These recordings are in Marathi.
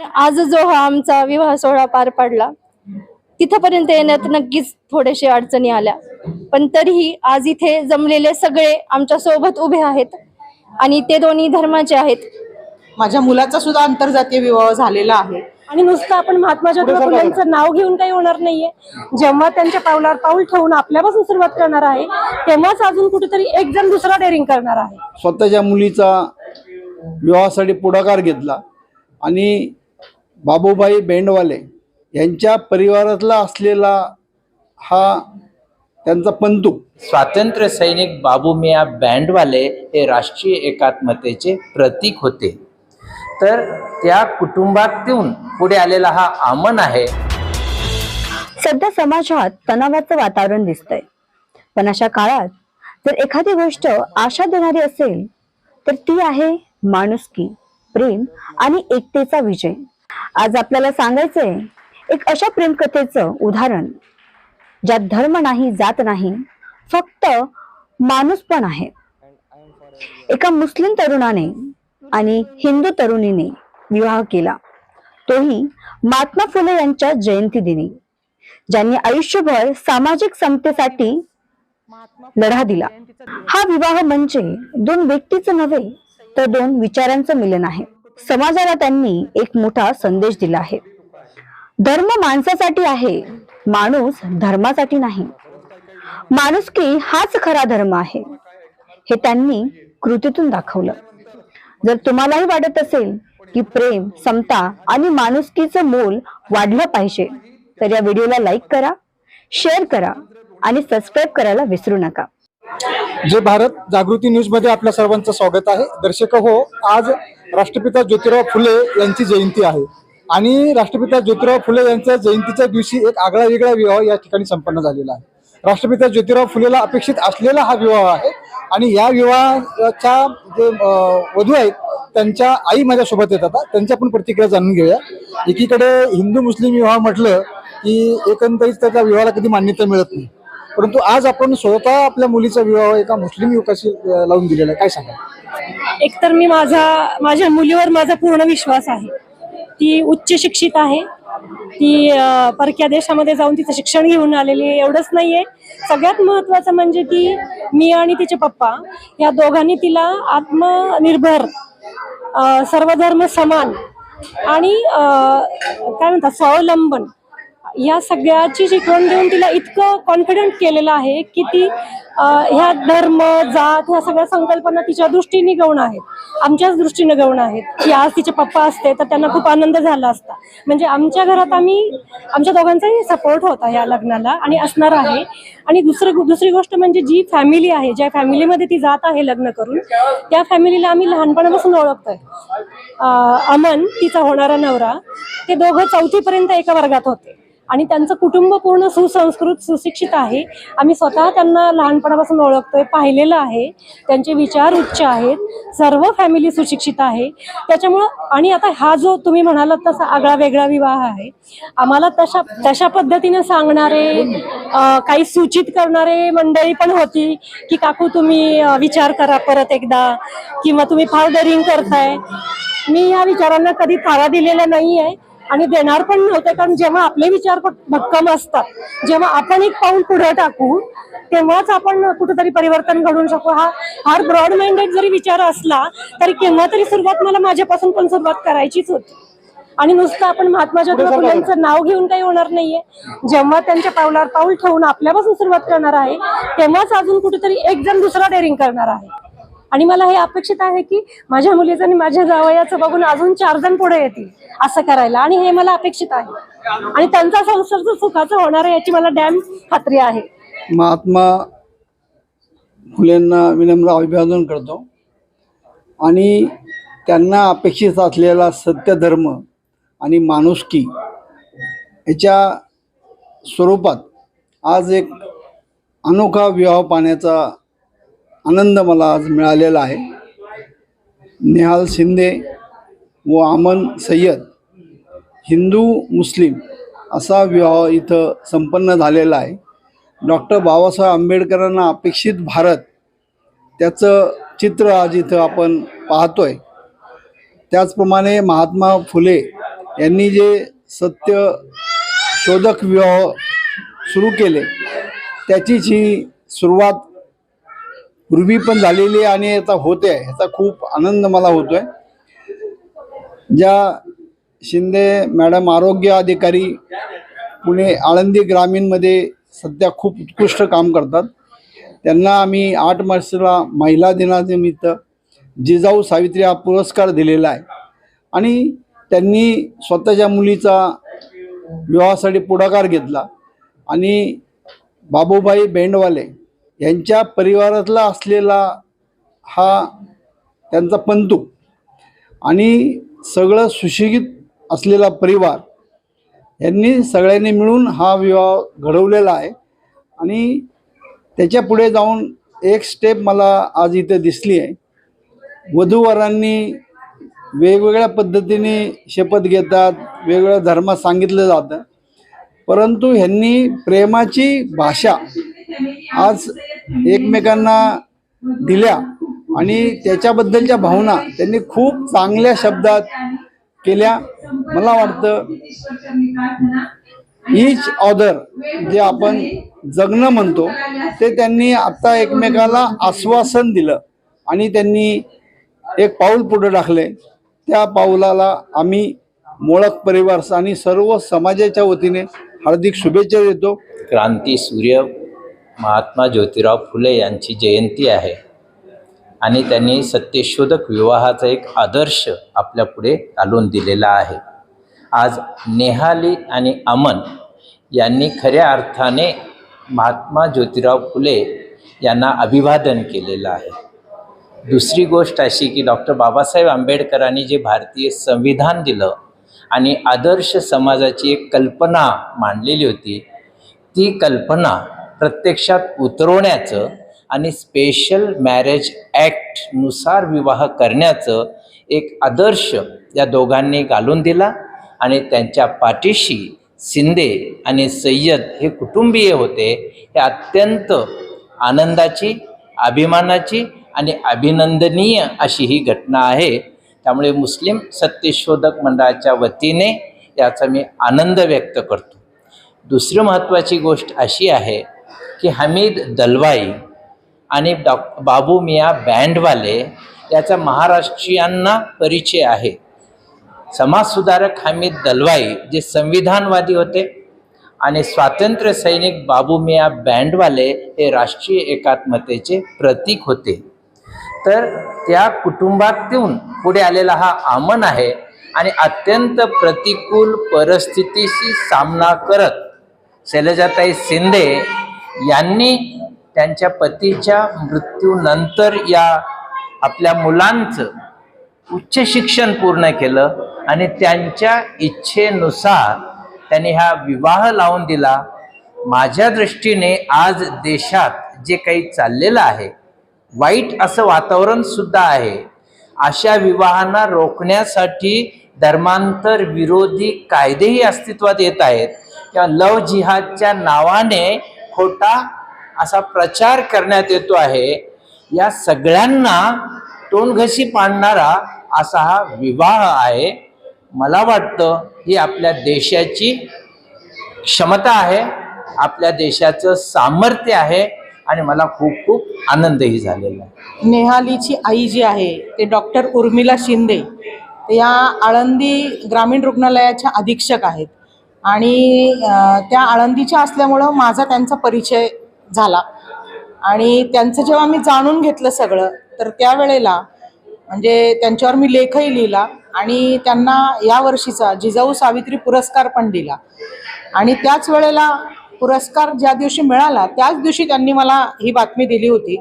आज जो हा आमचा विवाह सोहळा पार पडला तिथपर्यंत येण्यात नक्कीच थोडेसे अडचणी आल्या. पण तरीही आज इथे जमलेले सगळे आमच्यासोबत उभे आहेत आणि ते दोन्ही धर्माचे आहेत. माझ्या मुलाचा सुद्धा आंतरजातीय विवाह झालेला आहे. आणि नुसतं आपण महात्मा ज्योतिबा फुलेंचं नाव घेऊन काही होणार नाहीये. जेव्हा त्यांच्या पावलावर पाऊल ठेवून आपल्यापासून सुरुवात करणार आहे तेव्हाच अजून कुठेतरी एक जण दुसरा डेअरिंग करणार आहे. स्वतःच्या मुलीचा विवाहासाठी पुढाकार घेतला. आणि बाबूबाई बेंडवाले यांच्या परिवारातला असलेला हा त्यांचा पंतू. स्वातंत्र्य सैनिक बाबू मिया बँडवाले हे राष्ट्रीय एकात्मतेचे प्रतीक होते. तर त्या कुटुंबातून पुढे आलेला हा आमन आहे. सध्या समाजात तणावाचं वातावरण दिसतंय. पण अशा काळात जर एखादी गोष्ट आशा देणारी असेल तर ती आहे माणुसकी प्रेम आणि एकतेचा विजय. आज आपल्याला सांगायचंय एक अशा प्रेमकथेचं उदाहरण ज्यात धर्म नाही जात नाही फक्त माणूस पण आहे. एका मुस्लिम तरुणाने आणि हिंदू तरुणीने विवाह केला. तोही महात्मा फुले यांच्या जयंती दिनी ज्यांनी आयुष्यभर सामाजिक समतेसाठी लढा दिला. हा विवाह म्हणजे दोन व्यक्तीचं नव्हे तर दोन विचारांचं मिलन आहे. समाजाला त्यांनी एक मोठा संदेश दिला आहे. धर्म माणसासाठी आहे माणूस धर्मासाठी नाही. माणुसकी हाच खरा धर्म आहे. हे त्यांनी कृतीतून दाखवलं. जर तुम्हालाही वाटत असेल की प्रेम समता आणि माणुसकीचं मोल वाढलं पाहिजे तर या व्हिडिओला लाईक करा शेअर करा आणि सबस्क्राईब करायला विसरू नका. जे भारत. जागृती न्यूजमध्ये आपल्या सर्वांचं स्वागत आहे. दर्शक हो आज राष्ट्रपिता ज्योतिराव फुले यांची जयंती आहे. आणि राष्ट्रपिता ज्योतिराव फुले यांच्या जयंतीच्या दिवशी एक आगळा वेगळा विवाह या ठिकाणी संपन्न झालेला आहे. राष्ट्रपिता ज्योतिराव फुलेला अपेक्षित असलेला हा विवाह आहे आणि या विवाहाच्या जे वधू आहेत त्यांच्या आई माझ्यासोबत येतात. आता. त्यांच्या पण प्रतिक्रिया जाणून घेऊया. एकीकडे हिंदू मुस्लिम विवाह म्हटलं की एकंदरीत त्याच्या विवाहाला कधी मान्यता मिळत नाही. परंतु आज आपण स्वतः आपल्या मुलीचा विवाह एका मुस्लिम युवकाशी लावून दिलेला आहे. काय सांगा एकतर मी माझा माझ्या मुलीवर माझा पूर्ण विश्वास आहे. ती उच्च शिक्षित आहे. ती परक्या देशामध्ये जाऊन तिचं शिक्षण घेऊन आलेली आहे. एवढंच नाहीये. सगळ्यात महत्वाचं म्हणजे ती मी आणि तिचे पप्पा या दोघांनी तिला आत्मनिर्भर सर्वधर्म समान आणि काय म्हणतात स्वावलंबन या सगळ्याची शिकवण देऊन तिला इतकं कॉन्फिडंट केलेलं आहे की ती ह्या धर्म जात ह्या सगळ्या संकल्पना तिच्या दृष्टीने गौण आहेत. आमच्याच दृष्टीने गौण आहेत. की आज तिचे पप्पा असते तर त्यांना खूप आनंद झाला असता. म्हणजे आमच्या घरात आम्ही आमच्या दोघांचाही सपोर्ट होता या लग्नाला आणि असणार आहे. आणि दुसरं दुसरी गोष्ट म्हणजे जी फॅमिली आहे ज्या फॅमिलीमध्ये ती जात आहे लग्न करून त्या फॅमिलीला आम्ही लहानपणापासून ओळखतोय. अमन तिचा होणारा नवरा ते दोघं चौथीपर्यंत एका वर्गात होते. आणि त्यांचं कुटुंब पूर्ण सुसंस्कृत सुशिक्षित आहे. आम्ही स्वतः त्यांना लहानपणापासून ओळखतोय पाहिलेलं आहे. त्यांचे विचार उच्च आहेत. सर्व फॅमिली सुशिक्षित आहे. त्याच्यामुळं आणि आता हा जो तुम्ही म्हणालात तसा आगळा वेगळा विवाह आहे. आम्हाला तशा तशा पद्धतीने सांगणारे काही सूचित करणारे मंडळी पण होती की काकू तुम्ही विचार करा परत एकदा किंवा तुम्ही फार डरिंग करताय. मी या विचारांना कधी थारा दिलेला नाही आहे आणि देणार पण नव्हते कारण जेव्हा आपले विचार भक्कम असतात जेव्हा आपण एक पाऊल पुढे टाकू तेव्हाच आपण कुठेतरी परिवर्तन घडवून शकू. हा फार ब्रॉड माइंडेड जरी विचार असला तरी केव्हा तरी सुरुवात मला माझ्यापासून पण सुरुवात करायचीच होती. आणि नुसतं आपण महात्मा ज्योतिबा फुलेंचं नाव घेऊन काही होणार नाहीये. जेव्हा त्यांच्या पावलावर पाऊल ठेवून आपल्यापासून सुरुवात करणार आहे तेव्हाच अजून कुठेतरी एक जण दुसरा डेअरिंग करणार आहे. आणि मला हे अपेक्षित आहे की माझ्या मुलीचं आणि माझ्या जावयाचं बघून अजून चार जण पुढे येतील असं करायला. आणि हे मला अपेक्षित आहे. आणि त्यांचा संसर्ग सुखाचा होणार आहे याची मला डॅम खात्री आहे. महात्मा फुलेंना विनम्र अभिवादन करतो. आणि त्यांना अपेक्षित असलेला सत्यधर्म आणि माणुसकी याच्या स्वरूपात आज एक अनोखा विवाह पाहण्याचा आनंद मला आज मिळालेला आहे. नेहाल शिंदे व आमन सय्यद हिंदू मुस्लिम असा विवाह इथं संपन्न झालेला आहे. डॉक्टर बाबासाहेब आंबेडकरांना अपेक्षित भारत त्याचं चित्र आज इथं आपण पाहतो आहे त्याचप्रमाणे महात्मा फुले यांनी जे सत्य शोधक विवाह सुरू केले त्याचीच ही सुरुवात पूर्वी पण झालेली आहे आणि आता होते आहे ह्याचा खूप आनंद मला होतोय. ज्या शिंदे मॅडम आरोग्य अधिकारी पुणे आळंदी ग्रामीणमध्ये सध्या खूप उत्कृष्ट काम करतात. त्यांना आम्ही आठ मार्चला महिला दिनानिमित्त जिजाऊ सावित्री हा पुरस्कार दिलेला आहे. आणि त्यांनी स्वतःच्या मुलीचा विवाहासाठी पुढाकार घेतला. आणि बाबूभाई बेंडवाले यांच्या परिवारातला असलेला हा त्यांचा पंतू आणि सगळं सुशिक्षित असलेला परिवार यांनी सगळ्यांनी मिळून हा विवाह घडवलेला आहे. आणि त्याच्या पुढे जाऊन एक स्टेप मला आज इथे दिसली आहे. वधूवरांनी वेगवेगळ्या पद्धतीने शपथ घेतात वेगवेगळ्या धर्मात सांगितलं जातं. परंतु ह्यांनी प्रेमाची भाषा आज एकमेकांना दिल्या आणि त्याच्याबद्दलच्या भावना त्यांनी खूप चांगल्या शब्दात केल्या. मला वाटतं इच ऑदर जे आपण जगणं म्हणतो ते त्यांनी आत्ता एकमेकाला आश्वासन दिलं आणि त्यांनी एक पाऊल पुढे टाकले. त्या पाऊलाला आम्ही मोळक परिवार आणि सर्व समाजाच्या वतीने हार्दिक शुभेच्छा देतो. क्रांती सूर्य महात्मा ज्योतिराव फुले यांची जयंती आहे. आणि त्यांनी सत्यशोधक विवाहाचा एक आदर्श आपल्यापुढे घालून दिलेला आहे. आज नेहाली आणि अमन यांनी खऱ्या अर्थाने महात्मा ज्योतिराव फुले यांना अभिवादन केलेलं आहे. दुसरी गोष्ट अशी की डॉक्टर बाबासाहेब आंबेडकरांनी जे भारतीय संविधान दिलं आणि आदर्श समाजाची एक कल्पना मांडलेली होती ती कल्पना प्रत्यक्षात उतरवण्याचं आणि स्पेशल मॅरेज ॲक्टनुसार विवाह करण्याचं एक आदर्श या दोघांनी घालून दिला आणि त्यांच्या पाठीशी शिंदे आणि सय्यद हे कुटुंबीय होते. हे अत्यंत आनंदाची अभिमानाची आणि अभिनंदनीय अशी ही घटना आहे. त्यामुळे मुस्लिम सत्यशोधक मंडळाच्या वतीने याचा मी आनंद व्यक्त करतो. दुसरी महत्त्वाची गोष्ट अशी आहे की हमीद दलवाई आणि डॉ बाबू मिया बँडवाले याचा महाराष्ट्रीयांना परिचय आहे. समाजसुधारक हमीद दलवाई जे संविधानवादी होते आणि स्वातंत्र्य सैनिक बाबू मिया बँडवाले हे राष्ट्रीय एकात्मतेचे प्रतीक होते. तर त्या कुटुंबातून पुढे आलेला हा आमन आहे आणि अत्यंत प्रतिकूल परिस्थितीशी सामना करत शैलजाताई शिंदे यांनी त्यांच्या पतीच्या मृत्यूनंतर या आपल्या मुलांचं उच्च शिक्षण पूर्ण केलं आणि त्यांच्या इच्छेनुसार त्यांनी हा विवाह लावून दिला. माझ्या दृष्टीने आज देशात जे काही चाललेलं आहे वाईट असं वातावरण सुद्धा आहे. अशा विवाहांना रोखण्यासाठी धर्मांतर विरोधी कायदेही अस्तित्वात येत आहेत. किंवा लव जिहादच्या नावाने खोटा असा प्रचार करण्यात येतो आहे या सगळ्यांना तोंडघशी पाडणारा असा हा विवाह आहे. मला वाटतं ही आपल्या देशाची क्षमता आहे आपल्या देशाचं सामर्थ्य आहे आणि मला खूप खूप आनंदही झालेला आहे. नेहालीची आई जी आहे ते डॉक्टर उर्मिला शिंदे या आळंदी ग्रामीण रुग्णालयाच्या अधीक्षक आहेत. आणि त्या आळंदीच्या असल्यामुळं माझा त्यांचा परिचय झाला. आणि त्यांचं जेव्हा मी जाणून घेतलं सगळं तर त्यावेळेला म्हणजे त्यांच्यावर मी लेखही लिहिला आणि त्यांना या वर्षीचा जिजाऊ सावित्री पुरस्कार पण दिला. आणि त्याच वेळेला पुरस्कार ज्या दिवशी मिळाला त्याच दिवशी त्यांनी मला ही बातमी दिली होती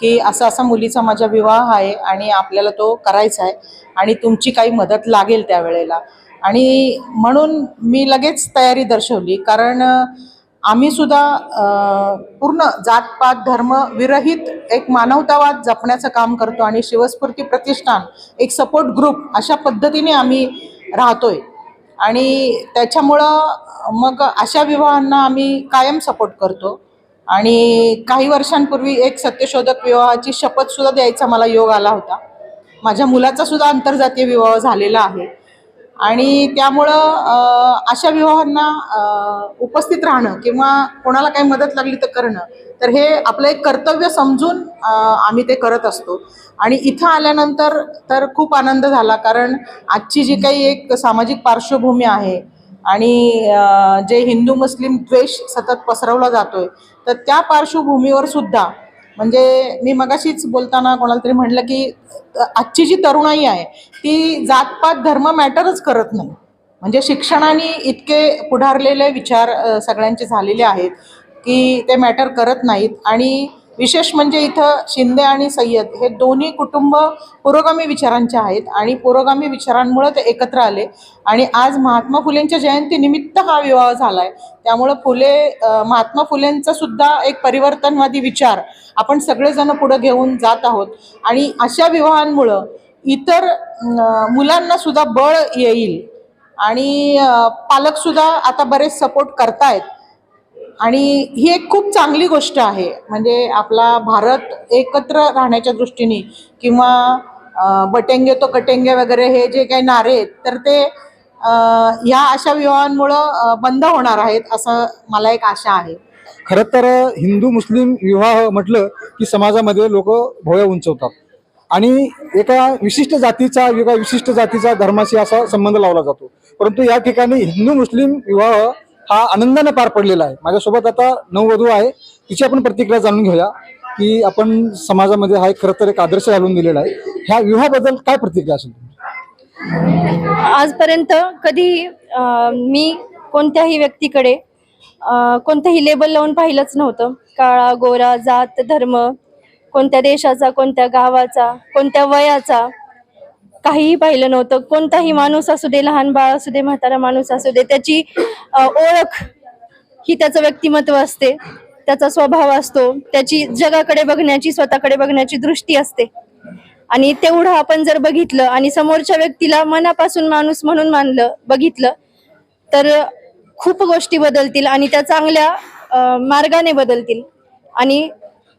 की असा असा मुलीचा माझा विवाह आहे आणि आपल्याला तो करायचा आहे आणि तुमची काही मदत लागेल त्यावेळेला. आणि म्हणून मी लगेच तयारी दर्शवली कारण आम्हीसुद्धा आम्ही सुद्धा पूर्ण जातपात धर्म विरहित एक मानवतावाद जपण्याचं काम करतो आणि शिवस्फूर्ती प्रतिष्ठान एक सपोर्ट ग्रुप अशा पद्धतीने आम्ही राहतोय. आणि त्याच्यामुळं मग अशा विवाहांना आम्ही कायम सपोर्ट करतो. आणि काही वर्षांपूर्वी एक सत्यशोधक विवाहाची शपथसुद्धा द्यायचा मला योग आला होता. माझ्या मुलाचासुद्धा आंतरजातीय विवाह झालेला आहे. आणि त्यामुळं अशा विवाहांना उपस्थित राहणं किंवा कोणाला काही मदत लागली तर करणं तर हे आपलं एक कर्तव्य समजून आम्ही ते करत असतो. आणि इथं आल्यानंतर तर खूप आनंद झाला कारण आजची जी काही एक सामाजिक पार्श्वभूमी आहे आणि जे हिंदू मुस्लिम द्वेष सतत पसरवला जातोय तर त्या पार्श्वभूमीवर सुद्धा म्हणजे मी मगाशीच बोलताना कोणाला तरी म्हटलं की आजची जी तरुणाई आहे ती जातपात धर्म मॅटरच करत नाही. म्हणजे शिक्षणाने इतके पुढारलेले विचार सगळ्यांचे झालेले आहेत की ते मॅटर करत नाहीत. आणि विशेष म्हणजे इथं शिंदे आणि सय्यद हे दोन्ही कुटुंब पुरोगामी विचारांचे आहेत आणि पुरोगामी विचारांमुळे ते एकत्र आले. आणि आज महात्मा फुलेंच्या जयंतीनिमित्त हा विवाह झाला आहे त्यामुळं फुले महात्मा फुलेंचा सुद्धा एक परिवर्तनवादी विचार आपण सगळेजण पुढं घेऊन जात आहोत. आणि अशा विवाहांमुळं इतर मुलांना सुद्धा बळ येईल. आणि पालकसुद्धा आता बरेच सपोर्ट करतायत. आणि ही एक खूप चांगली गोष्ट आहे. म्हणजे आपला भारत एकत्र राहण्याच्या दृष्टीने किंवा बटेंगे तो कटेंगे वगैरे हे जे काही नारे आहेत तर ते ह्या अशा विवाहांमुळं बंद होणार आहेत असं मला एक आशा आहे. खरं तर हिंदू मुस्लिम विवाह म्हटलं की समाजामध्ये लोक भोया उंचवतात. आणि एका विशिष्ट जातीचा एका विशिष्ट जातीचा धर्माशी असा संबंध लावला जातो. परंतु या ठिकाणी हिंदू मुस्लिम विवाह हा आनंदाने पार पडलेला आहे. माझ्यासोबत आता नववधू आहे. तिची आपण प्रतिक्रिया जाणून घेऊया की आपण समाजामध्ये हा एक खरं तर एक आदर्श घालून दिलेला आहे. ह्या विवाहाबद्दल काय प्रतिक्रिया असेल आजपर्यंत कधी मी कोणत्याही व्यक्तीकडे कोणतंही लेबल लावून पाहिलंच नव्हतं. काळा गोरा जात धर्म कोणत्या देशाचा कोणत्या गावाचा कोणत्या वयाचा काहीही पाहिलं नव्हतं. कोणताही माणूस असू दे लहान बाळ असू दे म्हातारा माणूस असू दे त्याची ओळख ही त्याचं व्यक्तिमत्व असते. त्याचा स्वभाव असतो. त्याची जगाकडे बघण्याची स्वतःकडे बघण्याची दृष्टी असते. आणि तेवढं आपण जर बघितलं आणि समोरच्या व्यक्तीला मनापासून माणूस म्हणून मानलं बघितलं तर खूप गोष्टी बदलतील आणि त्या चांगल्या मार्गाने बदलतील. आणि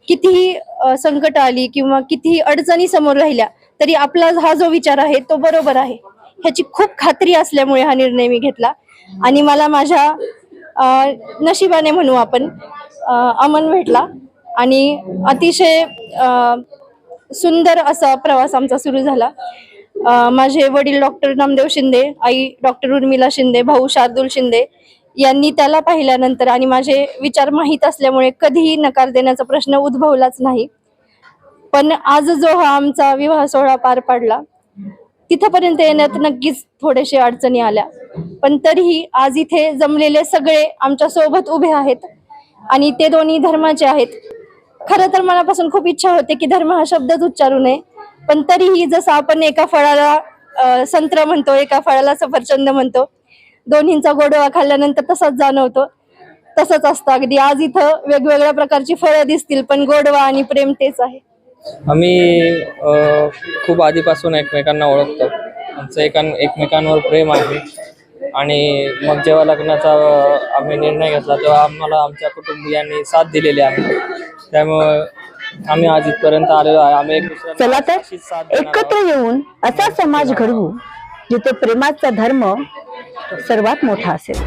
कितीही संकट आली किंवा कितीही अडचणी समोर राहिल्या तरी आपला हा जो विचार आहे तो बरोबर आहे. ह्याची खूप खात्री असल्यामुळे हा निर्णय मी घेतला. आणि मला माझ्या नशिबाने म्हणू आपण अमन भेटला. आणि अतिशय सुंदर असा प्रवास आमचा सुरू झाला. माझे वडील डॉक्टर नामदेव शिंदे आई डॉक्टर उर्मिला शिंदे भाऊ शार्दूल शिंदे यांनी त्याला पाहिल्यानंतर आणि माझे विचार माहीत असल्यामुळे कधीही नकार देण्याचा प्रश्न उद्भवलाच नाही. पण आज जो हा आमचा विवाह सोहळा पार पडला तिथपर्यंत येण्यात नक्कीच थोडेसे अडचणी आल्या. पण तरीही आज इथे जमलेले सगळे आमच्यासोबत उभे आहेत आणि ते दोन्ही धर्माचे आहेत. खरं तर मनापासून खूप इच्छा होते की धर्म हा शब्दच उच्चारू नये पण तरीही जसं आपण एका फळाला संत्र म्हणतो एका फळाला सफरचंद म्हणतो दोन्हींचा गोडवा खाल्ल्यानंतर तसाच जाणवतो तसंच असतं. अगदी आज इथं वेगवेगळ्या प्रकारची फळं दिसतील पण गोडवा आणि प्रेम तेच आहे. आम्ही खूप आधीपासून एकमेकांना ओळखतो. आमचं एकां एकमेकांवर प्रेम आहे. आणि मग जेव्हा लग्नाचा आम्ही निर्णय घेतला तेव्हा आम्हाला आमच्या कुटुंबियांनी साथ दिलेली आहे. त्यामुळे आम्ही आज इथपर्यंत आलेलो आहे. आम्ही एक चला तर. एकत्र येऊन असा समाज घडवू जिथे प्रेमाचा धर्म सर्वात मोठा असेल.